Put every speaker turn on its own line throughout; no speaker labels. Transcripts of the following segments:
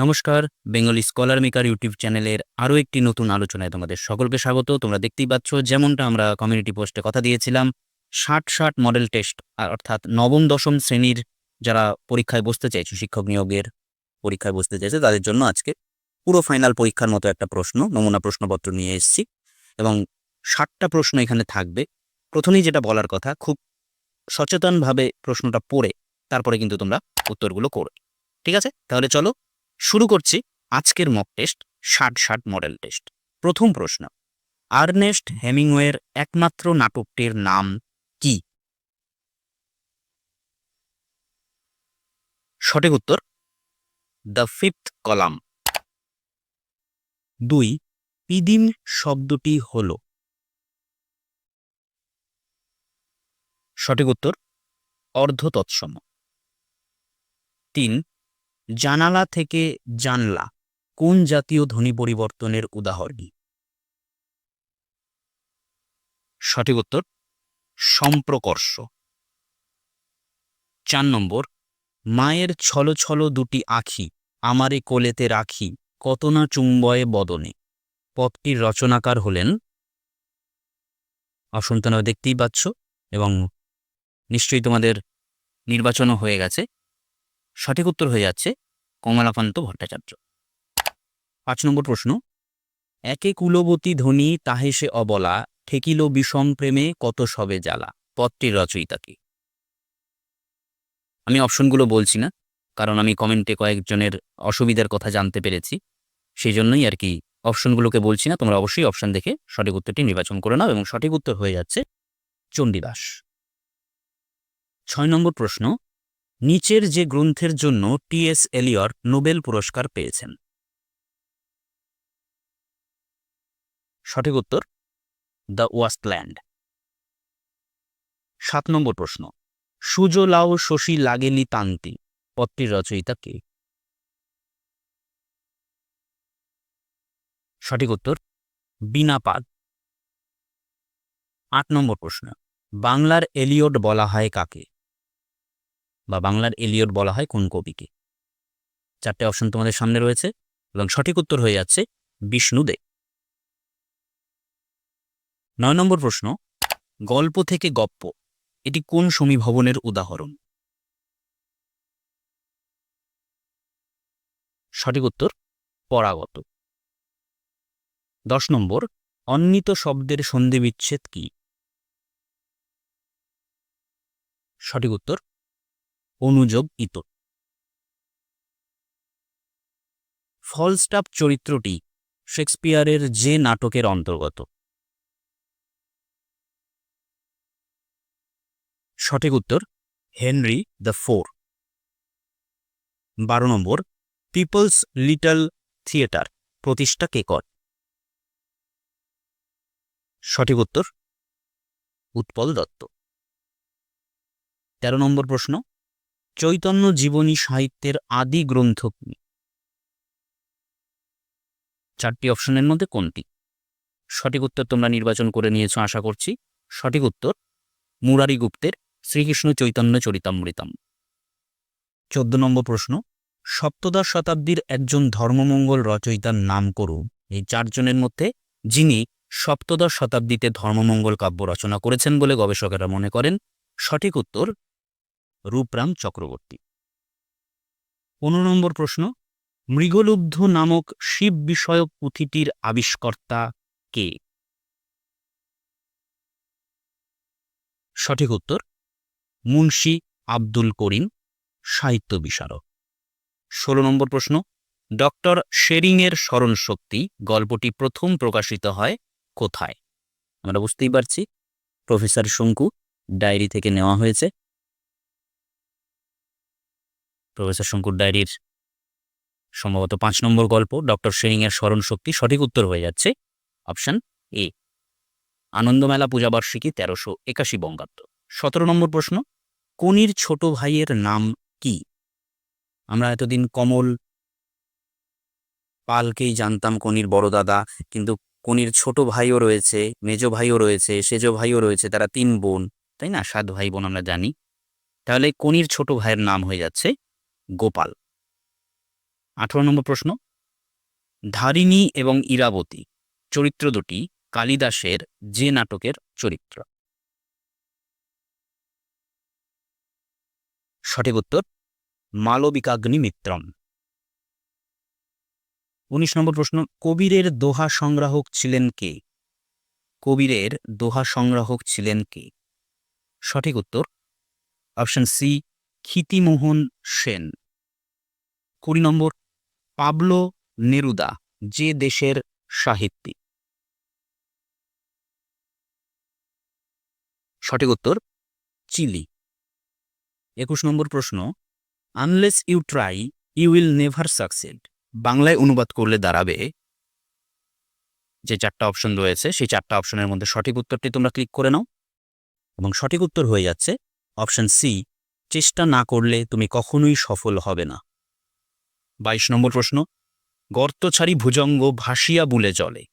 নমস্কার, Bengali scholar maker YouTube চ্যানেলের আরও একটি নতুন আলোচনায় তোমাদের সকলকে স্বাগত। তোমরা দেখতেই পাচ্ছ, যেমনটা আমরা কমিউনিটি পোস্টে কথা দিয়েছিলাম, ষাট ষাট মডেল টেস্ট আর অর্থাৎ নবম, দশম শ্রেণির যারা পরীক্ষায় বসতে চাইছে, শিক্ষক নিয়োগের পরীক্ষায় বসতে চাইছে, তাদের জন্য আজকে পুরো ফাইনাল পরীক্ষার মতো একটা প্রশ্ন, নমুনা প্রশ্নপত্র নিয়ে এসেছি। এবং ষাটটা প্রশ্ন এখানে থাকবে। প্রথমেই যেটা বলার কথা, খুব সচেতনভাবে প্রশ্নটা পড়ে, তারপরে কিন্তু তোমরা উত্তরগুলো করো। ঠিক আছে? তাহলে চলো শুরু করছি আজকের মক টেস্ট ষাট ষাট মডেল টেস্ট প্রথম প্রশ্ন আর্নেস্ট হেমিংওয়ের একমাত্র নাটকটির নাম কি? সঠিক উত্তর দ্য ফিফথ কলাম দুই, পিদিম শব্দটি হল। সঠিক উত্তর অর্ধ তৎসম তিন জানালা থেকে জানলা, কোন জাতীয় ধ্বনি পরিবর্তনের উদাহরণ? সঠিক উত্তর, সম্প্রকর্ষ। চার নম্বর, মায়ের ছলো ছলো দুটি আখি, আমারে কোলেতে রাখি, কত না চুম্বয়ে বদনে। পথটির রচনাকার হলেন অসন্তান দেখতেই পাচ্ছ, এবং নিশ্চয়ই তোমাদের নির্বাচনও হয়ে গেছে। সঠিক উত্তর হয়ে যাচ্ছে কমলাকান্ত ভট্টাচার্য। পাঁচ নম্বর প্রশ্ন। একে কুলবতী ধ্বনি তাহে সে অবলা, ঠেকিল বিষম প্রেমে কত সবে জ্বালা পদটির রচয়িতা কি? আমি অপশনগুলো বলছি না, কারণ আমি কমেন্টে কয়েকজনের অসুবিধার কথা জানতে পেরেছি সেই জন্যই আর কি অপশনগুলোকে বলছি না, তোমরা অবশ্যই অপশন দেখে সঠিক উত্তরটি নির্বাচন করে নাও এবং সঠিক উত্তর হয়ে যাচ্ছে চণ্ডীদাস। ছয় নম্বর প্রশ্ন। নিচের যে গ্রন্থের জন্য টিএস এলিয়র নোবেল পুরস্কার পেয়েছেন। সঠিক উত্তর, দ্য ওয়াস্টল্যান্ড সাত নম্বর প্রশ্ন সুজলাও শশী লাগেনি তান্তি পত্রির রচয়িতা কে? সঠিক উত্তর, বিনা পাদ। আট নম্বর প্রশ্ন, বাংলার এলিয়ট বলা হয় কাকে? বা বাংলার এলিয়ট বলা হয় কোন কবিকে। চারটে অপশন তোমাদের সামনে রয়েছে এবং সঠিক উত্তর হয়ে যাচ্ছে বিষ্ণুদে নয় নম্বর প্রশ্ন, গল্প থেকে গপ্প, এটি কোন সমীভবনের উদাহরণ? সঠিক উত্তর, পরাগত। দশ নম্বর, অন্বিত শব্দের সন্ধি বিচ্ছেদ কি? সঠিক উত্তর অনুযোগ ইত ফলস্টাপ চরিত্রটি শেক্সপিয়ারের যে নাটকের অন্তর্গত। সঠিক উত্তর, হেনরি দ্য ফোর। বারো নম্বর, পিপলস লিটল থিয়েটার, প্রতিষ্ঠা কে কর? সঠিক উত্তর, উৎপল দত্ত। তেরো নম্বর প্রশ্ন চৈতন্য জীবনী সাহিত্যের আদি গ্রন্থ কি? চারটি অপশনের মধ্যে কোনটি? সঠিক উত্তর তোমরা নির্বাচন করে নিয়েছ, আশা করছি। সঠিক উত্তর মুরারি গুপ্তের শ্রীকৃষ্ণ চৈতন্য চরিতামৃতম। চোদ্দ নম্বর প্রশ্ন, সপ্তদশ শতাব্দীর একজন ধর্মমঙ্গল রচয়িতার নাম করুন। এই চারজনের মধ্যে যিনি সপ্তদশ শতাব্দীতে ধর্মমঙ্গল কাব্য রচনা করেছেন বলে গবেষকেরা মনে করেন, সঠিক উত্তর রূপরাম চক্রবর্তী। পনেরো নম্বর প্রশ্ন, মৃগলুব্ধ নামক শিব বিষয়ক পুঁথিটির আবিষ্কর্তা কে? সঠিক উত্তর, মুন্সী আব্দুল করিম, সাহিত্য বিশারক ষোলো নম্বর প্রশ্ন, ডক্টর শেরিংয়ের স্মরণশক্তি গল্পটি প্রথম প্রকাশিত হয় কোথায়? আমরা বুঝতেই পারছি, প্রফেসর শঙ্কু, ডায়েরি থেকে নেওয়া হয়েছে। প্রফেসর শঙ্কুর ডায়েরির সম্ভবত পাঁচ নম্বর গল্প, ডক্টর শেরিংয়ের স্মরণশক্তি সঠিক উত্তর হয়ে যাচ্ছে। অপশন এ, আনন্দমেলা পূজাবার্ষিকী তেরোশো একাশি বঙ্গাব্দ। সতেরো নম্বর প্রশ্ন, কনির ছোট ভাইয়ের নাম কি? আমরা এতদিন কমল পালকেই জানতাম কনির বড় দাদা, কিন্তু কনির ছোট ভাইও রয়েছে, মেজ ভাইও রয়েছে, সেজ ভাইও রয়েছে, তারা তিন বোন, তাই না? সাত ভাই বোন আমরা জানি। তাহলে কনির ছোট ভাইয়ের নাম হয়ে যাচ্ছে গোপাল। আঠারো নম্বর প্রশ্ন। ধারিণী এবং ইরাবতী চরিত্র দুটি কালিদাসের যে নাটকের চরিত্র? সঠিক উত্তর মালবিকাগ্নি মিত্রম উনিশ নম্বর প্রশ্ন, কবিরের দোহা সংগ্রাহক ছিলেন কে? কবিরের দোহা সংগ্রাহক ছিলেন কে? সঠিক উত্তর, অপশন সি, ক্ষিতিমোহন সেন। কুড়ি নম্বর, পাবলো নেরুদা, যে দেশের সাহিত্যিক। সঠিক উত্তর, চিলি। একুশ নম্বর প্রশ্ন unless you try you will never succeed বাংলায় অনুবাদ করলে দাঁড়াবে। যে চারটা অপশন রয়েছে, সেই চারটা অপশনের মধ্যে সঠিক উত্তরটি তোমরা ক্লিক করে নাও। এবং সঠিক উত্তর হয়ে যাচ্ছে অপশন সি চেষ্টা না করলে তুমি কখনোই সফল হবে না। বাইশ নম্বর প্রশ্ন, গর্তছাড়ি ভুজঙ্গ ভাসিয়া বুলে জলে।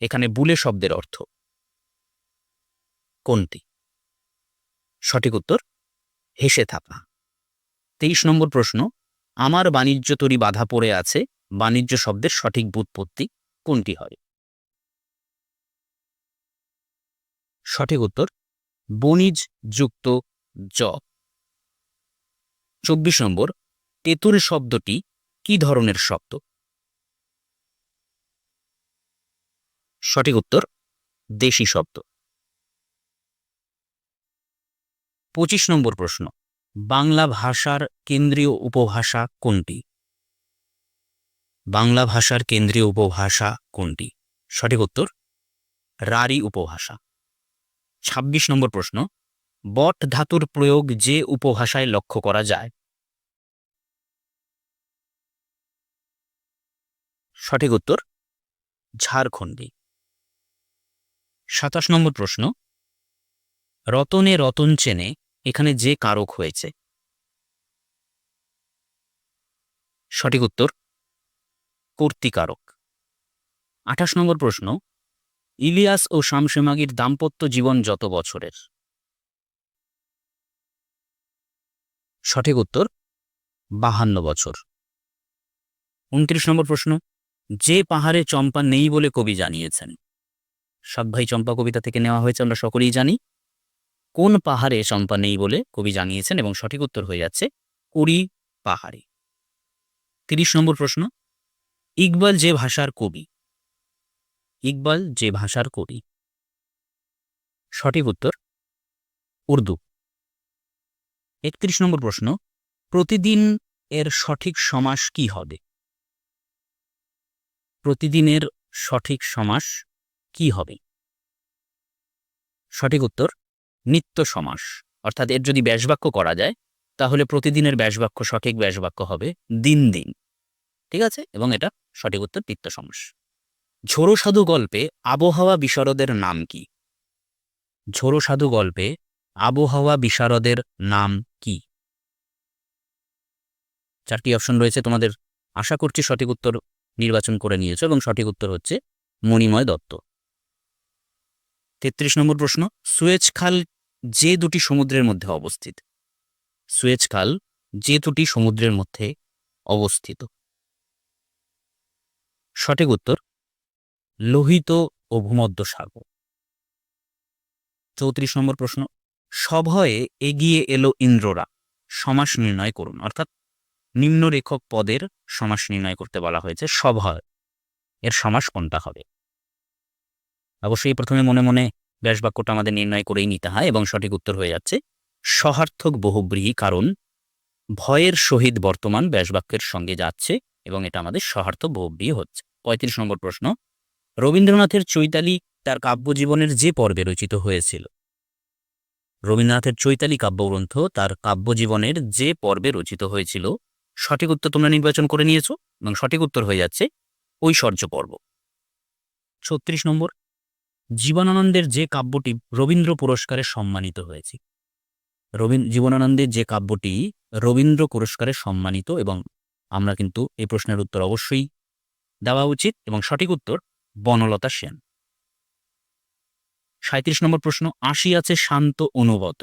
এখানে বুলে শব্দের অর্থ। কোনটি? সঠিক উত্তর, হেসে থাকা তেইশ নম্বর প্রশ্ন, আমার বাণিজ্য তরি বাধা পড়ে আছে, বাণিজ্য শব্দের সঠিক বুৎপত্তি কোনটি হয়? সঠিক উত্তর, বণিজ যুক্ত জ। চব্বিশ নম্বর তেতুর শব্দটি কি ধরনের শব্দ? সঠিক উত্তর, দেশি শব্দ। পঁচিশ নম্বর প্রশ্ন, বাংলা ভাষার কেন্দ্রীয় উপভাষা কোনটি? বাংলা ভাষার কেন্দ্রীয় উপভাষা কোনটি? সঠিক উত্তর, রারি উপভাষা। ২৬ নম্বর প্রশ্ন, বট ধাতুর প্রয়োগ যে উপভাষায় লক্ষ্য করা যায়? সঠিক উত্তর, ঝাড়খণ্ডী। সাতাশ নম্বর প্রশ্ন। রতনে রতন চেনে এখানে যে কারক হয়েছে। সঠিক উত্তর কর্তিকারক আঠাশ নম্বর প্রশ্ন। ইলিয়াস ও শামসেমাগির দাম্পত্য জীবন যত বছরের? সঠিক উত্তর, বাহান্ন বছর। উনত্রিশ নম্বর প্রশ্ন। যে পাহাড়ে চম্পা নেই বলে কবি জানিয়েছেন। সব ভাই চম্পা কবিতা থেকে নেওয়া হয়েছে, আমরা সকলেই জানি। কোন পাহাড়ে চম্পা নেই বলে কবি জানিয়েছেন এবং সঠিক উত্তর হয়ে যাচ্ছে, কুড়ি পাহাড়ে। তিরিশ নম্বর প্রশ্ন, ইকবাল যে ভাষার কবি? ইকবাল যে ভাষার কবি? সঠিক উত্তর, উর্দু। একত্রিশ নম্বর প্রশ্ন, প্রতিদিন এর সঠিক সমাস কি হবে? প্রতিদিনের সঠিক সমাস কি হবে? সঠিক উত্তর, নিত্য সমাস। অর্থাৎ এর যদি ব্যাসবাক্য করা যায়, তাহলে প্রতিদিনের ব্যাসবাক্য সঠিক ব্যাসবাক্য হবে দিন দিন। ঠিক আছে? এবং এটা সঠিক উত্তর, নিত্য সমাস। ঝোড়ো সাধু গল্পে আবহাওয়া বিশারদের নাম কি? ঝোড়ো সাধু গল্পে আবহাওয়া বিশারদের নাম কি? চারটি অপশন রয়েছে তোমাদের। আশা করছি সঠিক উত্তর নির্বাচন করে নিয়েছো এবং সঠিক উত্তর হচ্ছে মণিময় দত্ত। তেত্রিশ নম্বর প্রশ্ন, সুয়েজ খাল যে দুটি সমুদ্রের মধ্যে অবস্থিত? সুয়েজ খাল যে দুটি সমুদ্রের মধ্যে অবস্থিত? সঠিক উত্তর, লোহিত ও ভূমধ্য সাগর। চৌত্রিশ নম্বর প্রশ্ন, সভয়ে এগিয়ে এলো ইন্দ্ররা, সমাস নির্ণয় করুন, অর্থাৎ নিম্নরেখক পদের সমাস নির্ণয় করতে বলা হয়েছে সভয়। এর সমাস কোনটা হবে? অবশ্যই প্রথমে মনে মনে ব্যাসবাক্যটা আমাদের নির্ণয় করেই নিতে হয় এবং সঠিক উত্তর হয়ে যাচ্ছে, সহার্থক বহুব্রীহী কারণ ভয়ের সহিত বর্তমান ব্যাসবাক্যের সঙ্গে যাচ্ছে এবং এটা আমাদের সহার্থক বহুব্রীহি হচ্ছে। পঁয়ত্রিশ নম্বর প্রশ্ন, রবীন্দ্রনাথের চৈতালি তার কাব্যজীবনের যে পর্বে রচিত হয়েছিল, রবীন্দ্রনাথের চৈতালি কাব্যগ্রন্থ তার কাব্যজীবনের যে পর্বে রচিত হয়েছিল সঠিক উত্তর তোমরা নির্বাচন করে নিয়েছো এবং সঠিক উত্তর হয়ে যাচ্ছে ঐশ্বর্য পর্ব। ছত্রিশ নম্বর, জীবনানন্দের যে কাব্যটি রবীন্দ্র পুরস্কারে সম্মানিত হয়েছে। জীবনানন্দের যে কাব্যটি রবীন্দ্র পুরস্কারে সম্মানিত এবং আমরা কিন্তু এই প্রশ্নের উত্তর অবশ্যই দেওয়া উচিত এবং সঠিক উত্তর বনলতা সেন। সাঁত্রিশ নম্বর প্রশ্ন আশি আছে শান্ত অনুবত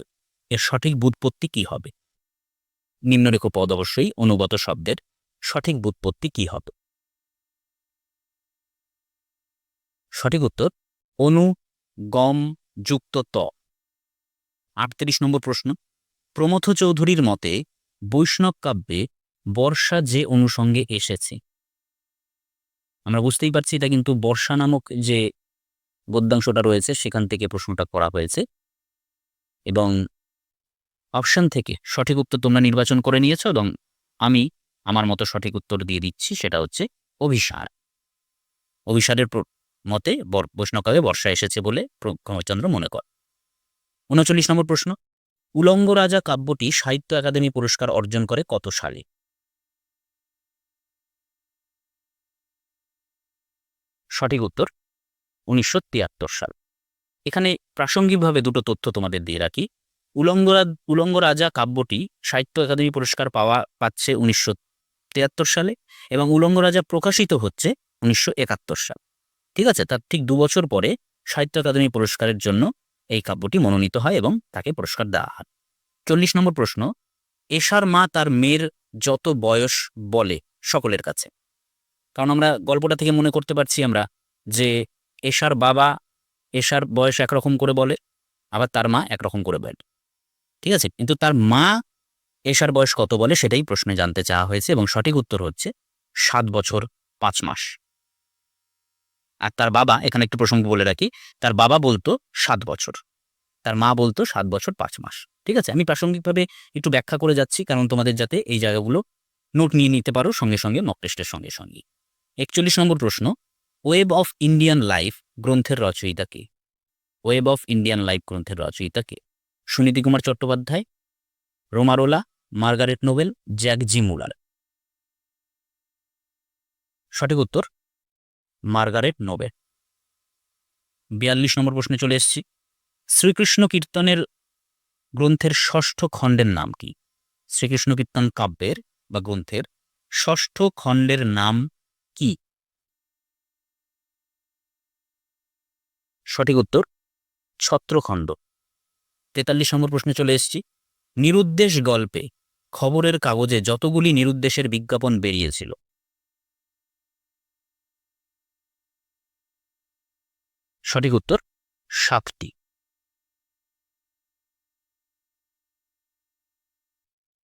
এর সঠিক বুৎপত্তি কি হবে? নিম্নরেখ পদ অবশ্যই অনুগত শব্দের সঠিক বুৎপত্তি কি হবে সঠিক উত্তর, অনু গম যুক্ত ত। আটত্রিশ নম্বর প্রশ্ন, প্রমথ চৌধুরীর মতে বৈষ্ণব কাব্যে বর্ষা যে অনুষঙ্গে এসেছে। আমরা বুঝতেই পারছি এটা কিন্তু বর্ষা নামক যে গদ্যাংশটা রয়েছে, সেখান থেকে প্রশ্নটা করা হয়েছে। এবং অপশন থেকে সঠিক উত্তর তোমরা নির্বাচন করে নিয়েছো এবং আমি আমার মতো সঠিক উত্তর দিয়ে দিচ্ছি, সেটা হচ্ছে অভিসার। অভিসারের মতে বৈষ্ণবকাবে বর্ষা এসেছে বলে প্রমচন্দ্র মনে করে উনচল্লিশ নম্বর প্রশ্ন। উলঙ্গ রাজা কাব্যটি সাহিত্য একাডেমি পুরস্কার অর্জন করে কত সালে? সঠিক উত্তর উনিশশো তিয়াত্তর সাল। এখানে প্রাসঙ্গিকভাবে দুটো তথ্য তোমাদের দিয়ে রাখি। উলঙ্গ রা- উলঙ্গ রাজা কাব্যটি সাহিত্য একাডেমি পুরস্কার পাওয়া, পাচ্ছে উনিশশো তিয়াত্তর সালে এবং উলঙ্গ রাজা প্রকাশিত হচ্ছে উনিশশো একাত্তর সাল। ঠিক আছে? তার ঠিক দু বছর পরে সাহিত্য একাডেমি পুরস্কারের জন্য এই কাব্যটি মনোনীত হয় এবং তাকে পুরস্কার দেওয়া হয়। চল্লিশ নম্বর প্রশ্ন, এশার মা তার মেয়ের যত বয়স বলে সকলের কাছে। কারণ আমরা গল্পটা থেকে মনে করতে পারছি আমরা যে এশার বাবা এশার বয়স একরকম করে বলে, আবার তার মা একরকম করে বলে। ঠিক আছে? কিন্তু তার মা এশার বয়স কত বলে সেটাই প্রশ্নে জানতে চাওয়া হয়েছে এবং সঠিক উত্তর হচ্ছে সাত বছর পাঁচ মাস। আর তার বাবা, এখানে একটু প্রসঙ্গ বলে রাখি, তার বাবা বলতো সাত বছর। তার মা বলতো সাত বছর পাঁচ মাস। ঠিক আছে? আমি প্রাসঙ্গিকভাবে একটু ব্যাখ্যা করে যাচ্ছি, কারণ তোমাদের যাতে এই জায়গাগুলো নোট নিয়ে নিতে পারো সঙ্গে সঙ্গে মক টেস্টের সঙ্গে সঙ্গে। একচল্লিশ নম্বর প্রশ্ন ওয়েব অফ ইন্ডিয়ান লাইফ গ্রন্থের রচয়িতা কে? ওয়েব অফ ইন্ডিয়ান লাইফ গ্রন্থের রচয়িতা কে? সুনীতি কুমার চট্টোপাধ্যায় রোমারোলা মার্গারেট নোবেল, জ্যাক জি মুলার। সঠিক উত্তর, মার্গারেট নোবেল। বিয়াল্লিশ নম্বর প্রশ্নে চলে এসেছি। শ্রীকৃষ্ণ কীর্তনের গ্রন্থের ষষ্ঠ খণ্ডের নাম কি? শ্রীকৃষ্ণ কীর্তন কাব্যের বা গ্রন্থের ষষ্ঠ খণ্ডের নাম কি? সঠিক উত্তর, ছত্রখণ্ড। তেতাল্লিশ নম্বর প্রশ্নে চলে এসেছি। নিরুদ্দেশ গল্পে খবরের কাগজে যতগুলি নিরুদ্দেশের বিজ্ঞাপন বেরিয়েছিল। সঠিক উত্তর, সাতটি।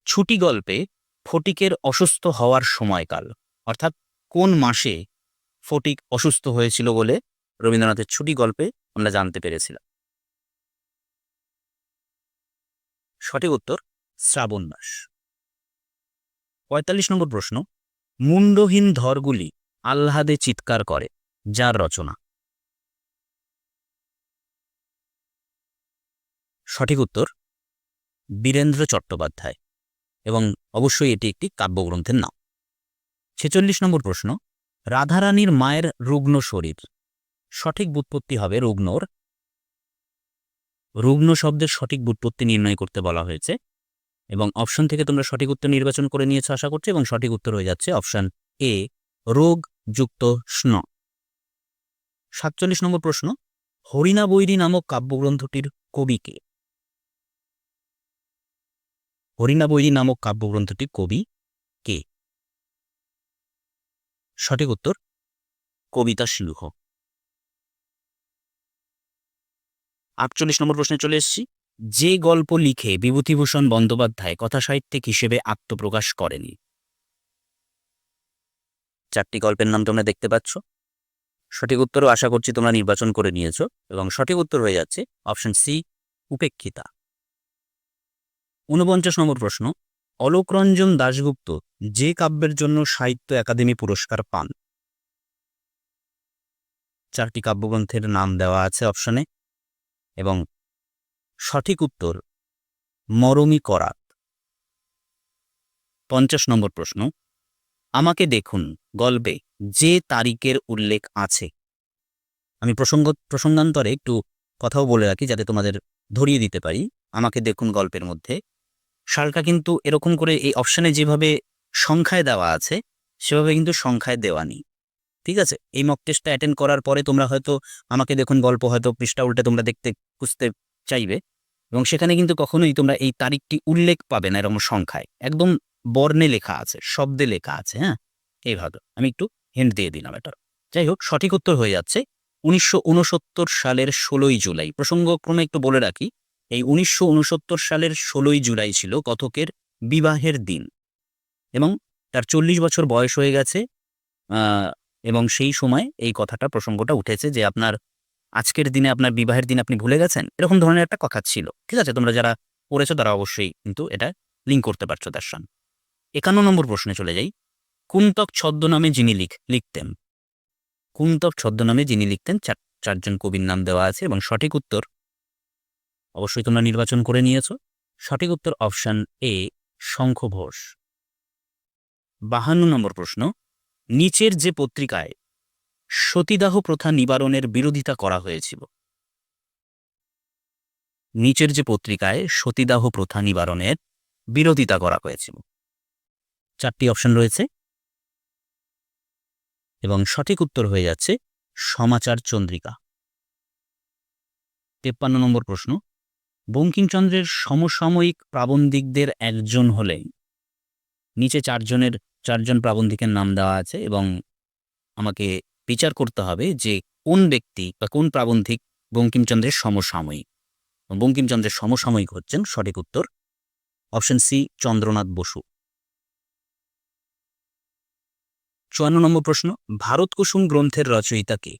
ছুটি গল্পে ফটিকের অসুস্থ হওয়ার সময়কাল, অর্থাৎ কোন মাসে ফটিক অসুস্থ হয়েছিল বলে রবীন্দ্রনাথের ছুটি গল্পে আমরা জানতে পেরেছিলাম। সঠিক উত্তর, শ্রাবণ মাস। পঁয়তাল্লিশ নম্বর প্রশ্ন মুন্ডহীন ধরগুলি আহ্লাদে চিৎকার করে, যার রচনা? সঠিক উত্তর, বীরেন্দ্র চট্টোপাধ্যায়, এবং অবশ্যই এটি একটি কাব্যগ্রন্থের নাম। ছেচল্লিশ নম্বর প্রশ্ন, রাধারানীর মায়ের রুগ্ন শরীর, সঠিক বুৎপত্তি হবে রুগ্নর রুগ্ন শব্দের সঠিক বুৎপত্তি নির্ণয় করতে বলা হয়েছে এবং অপশন থেকে তোমরা সঠিক উত্তর নির্বাচন করে নিয়েছো আশা করছি এবং সঠিক উত্তর হয়ে যাচ্ছে অপশন এ, রোগ যুক্ত স্ন। সাতচল্লিশ নম্বর প্রশ্ন, হরিণা বৈরী নামক কাব্যগ্রন্থটির কবি কে? হরিণা বৈরী নামক কাব্যগ্রন্থটি কবি কে? সঠিক উত্তর, কবিতা সিংহ। আটচল্লিশ নম্বর প্রশ্নে চলে এসেছি। যে গল্প লিখে বিভূতিভূষণ বন্দ্যোপাধ্যায় কথা সাহিত্যিক হিসেবে আত্মপ্রকাশ করেনি। চারটি গল্পের নাম তোমরা দেখতে পাচ্ছ। সঠিক উত্তরও আশা করছি তোমরা নির্বাচন করে নিয়েছো এবং সঠিক উত্তর হয়ে যাচ্ছে অপশন সি, উপেক্ষিতা। ঊনপঞ্চাশ নম্বর প্রশ্ন অলোকরঞ্জন দাশগুপ্ত যে কাব্যের জন্য সাহিত্য একাডেমি পুরস্কার পান? চারটি কাব্যগ্রন্থের নাম দেওয়া আছে অপশনে। এবং সঠিক উত্তর মরমি করাত। পঞ্চাশ নম্বর প্রশ্ন। আমাকে দেখুন গল্পে যে তারিখের উল্লেখ আছে। আমি প্রসঙ্গ, প্রসঙ্গান্তরে একটু কথাও বলে রাখি যাতে তোমাদের ধরিয়ে দিতে পারি। আমাকে দেখুন গল্পের মধ্যে। সালটা কিন্তু এরকম করে এই অপশানে যেভাবে সংখ্যায় দেওয়া আছে, সেভাবে কিন্তু সংখ্যায় দেওয়া নেই। ঠিক আছে? এই মক টেস্টটা অ্যাটেন্ড করার পরে তোমরা হয়তো আমাকে দেখুন গল্প হয়তো পৃষ্ঠা উল্টে তোমরা দেখতে খুঁজতে চাইবে। এবং সেখানে কিন্তু কখনোই তোমরা এই তারিখটি উল্লেখ পাবে না এরকম সংখ্যায়। একদম বর্ণে লেখা আছে, শব্দে লেখা আছে হ্যাঁ? এইভাবে আমি একটু হিন্ট দিয়ে দিলাম এটা যাই হোক, সঠিক উত্তর হয়ে যাচ্ছে। উনিশশো উনসত্তর সালের ষোলোই জুলাই। প্রসঙ্গক্রমে একটু বলে রাখি, এই উনিশশো উনসত্তর সালের ষোলোই জুলাই ছিল কথকের বিবাহের দিন। এবং তার চল্লিশ বছর বয়স হয়ে গেছে। এবং সেই সময় এই কথাটা, প্রসঙ্গটা উঠেছে যে আপনার আজকের দিনে, আপনার বিবাহের দিন আপনি ভুলে গেছেন, এরকম ধরনের একটা কথা ছিল। ঠিক আছে? তোমরা যারা পড়েছো তারা অবশ্যই কিন্তু এটা লিঙ্ক করতে পারছ সঙ্গে একান্ন নম্বর প্রশ্নে চলে যাই। কুন্তক ছদ্মনামে যিনি লিখ, লিখতেন। কুন্তক ছদ্মনামে যিনি লিখতেন, চার, চারজন কবির নাম দেওয়া আছে এবং সঠিক উত্তর অবশ্যই তোমরা নির্বাচন করে নিয়েছো। সঠিক উত্তর অপশন এ শঙ্খ ঘোষ বাহান্ন নম্বর প্রশ্ন। নিচের যে পত্রিকায় সতীদাহ প্রথা নিবারণের বিরোধিতা করা হয়েছিল, নিচের যে পত্রিকায় সতীদাহ প্রথা নিবারণের বিরোধিতা করা হয়েছিল। চারটি অপশন রয়েছে এবং সঠিক উত্তর হয়ে যাচ্ছে সমাচার চন্দ্রিকা। তেপ্পান্ন নম্বর প্রশ্ন, বঙ্কিমচন্দ্রের সমসাময়িক প্রাবন্ধিকদের একজন হলেন, নিচে চারজনের চারজন প্রাবন্ধিকের নাম দেওয়া আছে এবং আমাকে বিচার করতে হবে যে কোন ব্যক্তি বা কোন প্রাবন্ধিক বঙ্কিমচন্দ্রের সমসাময়িক। বঙ্কিমচন্দ্রের সমসাময়িক হচ্ছেন সঠিক উত্তর অপশন সি, চন্দ্রনাথ বসু। চুয়ান্ন নম্বর প্রশ্ন, ভারত কুসুম গ্রন্থের রচয়িতা কে?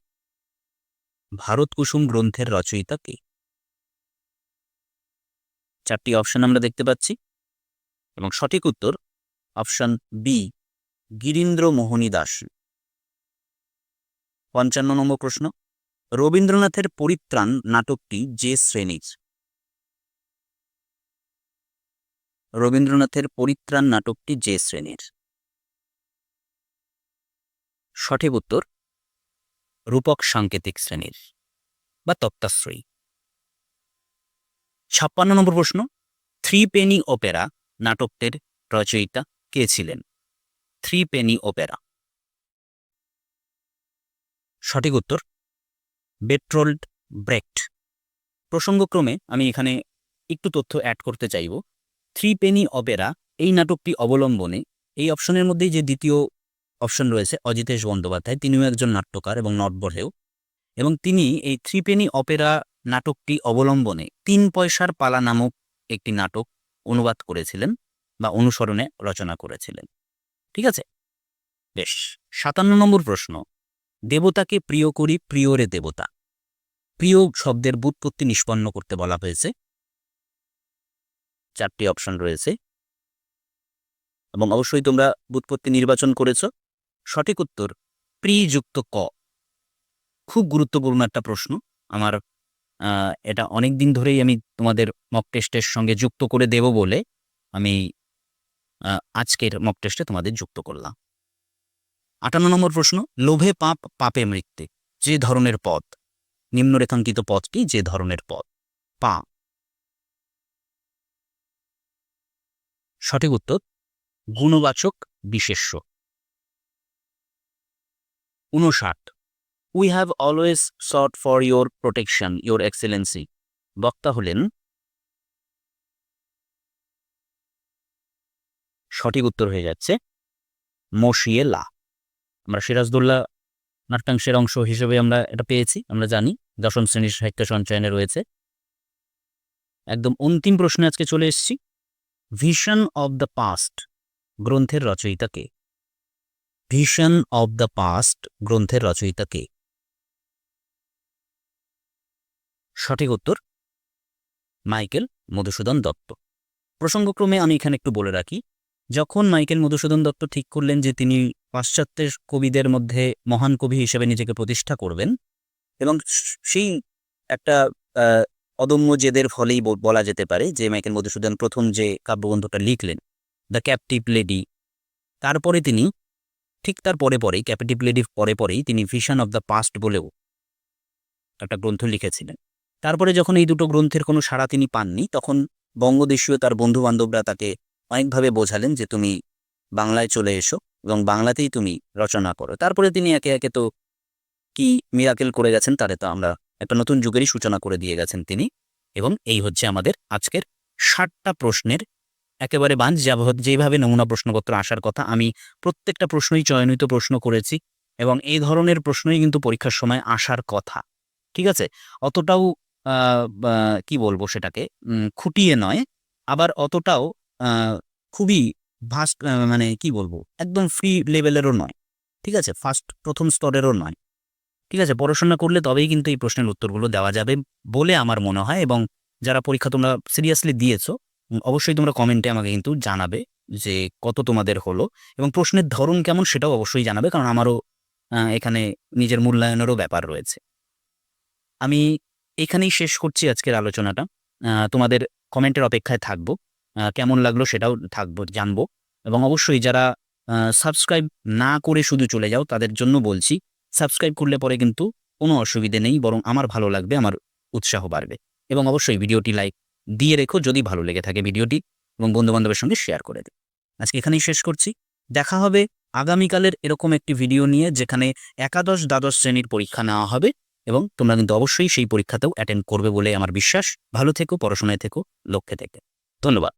ভারত কুসুম গ্রন্থের রচয়িতা কে? চারটি অপশন আমরা দেখতে পাচ্ছি এবং সঠিক উত্তর অপশন বি গিরীন্দ্র মোহনী দাস। পঞ্চান্ন নম্বর প্রশ্ন। রবীন্দ্রনাথের পরিত্রাণ নাটকটি যে শ্রেণির? রবীন্দ্রনাথের পরিত্রাণ নাটকটি যে শ্রেণির? সঠিক উত্তর, রূপক সাংকেতিক শ্রেণির বা তত্ত্বাশ্রয়ী। ছাপ্পান্ন নম্বর প্রশ্ন থ্রি পেনি ওপেরা নাটকটির রচয়িতা কে ছিলেন? Three penny opera. সঠিক উত্তর, বেট্রোল্ড ব্রেকট। প্রসঙ্গক্রমে আমি এখানে একটু তথ্য অ্যাড করতে চাইব। থ্রি পেনি অপেরা এই নাটকটি অবলম্বনে এই অপশনের মধ্যেই যে দ্বিতীয় অপশন রয়েছে, অজিতেশ বন্দ্যোপাধ্যায়, তিনিও একজন নাট্যকার এবং নটবরেও এবং তিনি এই থ্রি পেনি অপেরা নাটকটি অবলম্বনে তিন পয়সার পালা নামক একটি নাটক অনুবাদ করেছিলেন বা অনুসরণে রচনা করেছিলেন। ঠিক আছে? বেশ, সাতান্ন নম্বর প্রশ্ন। দেবতাকে প্রিয় করি প্রিয়রে দেবতা। প্রিয় শব্দের বুৎপত্তি নিষ্পন্ন করতে বলা হয়েছে। চারটি অপশন রয়েছে। এবং অবশ্যই তোমরা বুৎপত্তি নির্বাচন করেছ। সঠিক উত্তর, প্রিযুক্ত ক। খুব গুরুত্বপূর্ণ একটা প্রশ্ন। আমার এটা অনেক দিন ধরেই আমি তোমাদের মক টেস্টের সঙ্গে যুক্ত করে দেব বলে আমি আজকের মক টেস্টে তোমাদের যুক্ত করলাম। আটান্ন নম্বর প্রশ্ন, লোভে পাপ, পাপে মৃত্যে, যে ধরনের পদ নিম্নরেখাঙ্কিত পদটি যে ধরনের পদ পা। সঠিক উত্তর, গুণবাচক বিশেষ্য। উনষাট we have always sought for your protection your excellency বক্তা হলেন সঠিক উত্তর হয়ে যাচ্ছে মশিয়ে লা। আমরা সিরাজদৌল্লা নাট্যাংশের অংশ হিসেবে আমরা এটা পেয়েছি, আমরা জানি, দশম শ্রেণির সাহিত্য সঞ্চয়নে রয়েছে। একদম অন্তিম প্রশ্নে আজকে চলে এসেছি। ভিশন অব দ্য পাস্ট গ্রন্থের রচয়িতা কে? ভিশন অব দ্য পাস্ট গ্রন্থের রচয়িতা কে? সঠিক উত্তর মাইকেল মধুসূদন দত্ত। প্রসঙ্গক্রমে আমি এখানে একটু বলে রাখি যখন মাইকেল মধুসূদন দত্ত ঠিক করলেন যে তিনি পাশ্চাত্যের কবিদের মধ্যে মহান কবি হিসেবে নিজেকে প্রতিষ্ঠা করবেন, এবং সেই একটা অদম্য জেদের ফলেই বলা যেতে পারে যে মাইকেল মধুসূদন প্রথম যে কাব্যগ্রন্থটা লিখলেন, দ্য ক্যাপটিভ লেডি তারপরে তিনি, ঠিক তার পরে পরেই, ক্যাপটিভ লেডি পরে পরেই তিনি ভিশন অব দ্য পাস্ট বলেও একটা গ্রন্থ লিখেছিলেন। তারপরে যখন এই দুটো গ্রন্থের কোনো সাড়া তিনি পাননি, তখন বঙ্গদেশীয় তার বন্ধু বান্ধবরা তাকে অনেকভাবে বোঝালেন যে তুমি বাংলায় চলে এসো এবং বাংলাতেই তুমি রচনা করো। তারপরে তিনি একে একে তো কি মিরাকেল করে গেছেন তারে তো আমরা একটা নতুন যুগেরই সূচনা করে দিয়ে গেছেন তিনি এবং এই হচ্ছে আমাদের আজকের ষাটটা প্রশ্নের একেবারে বাঞ্জ যাবত- যেভাবে নমুনা প্রশ্নপত্র আসার কথা আমি প্রত্যেকটা প্রশ্নই চয়নিত প্রশ্ন করেছি এবং এই ধরনের প্রশ্নই কিন্তু পরীক্ষার সময় আসার কথা, ঠিক আছে? অতটাও কি বলব সেটাকে? খুঁটিয়ে নয়, আবার অতটাও খুবই ভাস্ট মানে কি বলব, একদম ফ্রি লেভেলেরও নয়। ঠিক আছে? ফার্স্ট প্রথম স্তরেরও নয়। ঠিক আছে? পড়াশোনা করলে তবেই কিন্তু এই প্রশ্নের উত্তরগুলো দেওয়া যাবে বলে আমার মনে হয় এবং যারা পরীক্ষা তোমরা সিরিয়াসলি দিয়েছ অবশ্যই তোমরা কমেন্টে আমাকে কিন্তু জানাবে যে কত তোমাদের হলো এবং প্রশ্নের ধরন কেমন সেটাও অবশ্যই জানাবে কারণ আমারও এখানে নিজের মূল্যায়নেরও ব্যাপার রয়েছে। আমি এখানেই শেষ করছি আজকের আলোচনাটা। তোমাদের কমেন্টের অপেক্ষায় থাকব। কেমন লাগল সেটাও থাকব, জানব। এবং অবশ্যই যারা সাবস্ক্রাইব না করে শুধু চলে যাও, তাদের জন্য বলছি সাবস্ক্রাইব করলে পরে কিন্তু কোনো অসুবিধে নেই, বরং আমার ভালো লাগবে, আমার উৎসাহ বাড়বে। এবং অবশ্যই ভিডিওটি লাইক দিয়ে রেখো যদি ভালো লেগে থাকে ভিডিওটি, এবং বন্ধুবান্ধবের সঙ্গে শেয়ার করে দিও। আজকে এখানেই শেষ করছি। দেখা হবে আগামীকালের এরকম একটি ভিডিও নিয়ে, যেখানে একাদশ দ্বাদশ শ্রেণির পরীক্ষা নেওয়া হবে, এবং তোমরা কিন্তু অবশ্যই সেই পরীক্ষাতেও অ্যাটেন্ড করবে বলে আমার বিশ্বাস। ভালো থেকো, পড়াশোনায় থেকো, লক্ষ্যে থেকে। ধন্যবাদ।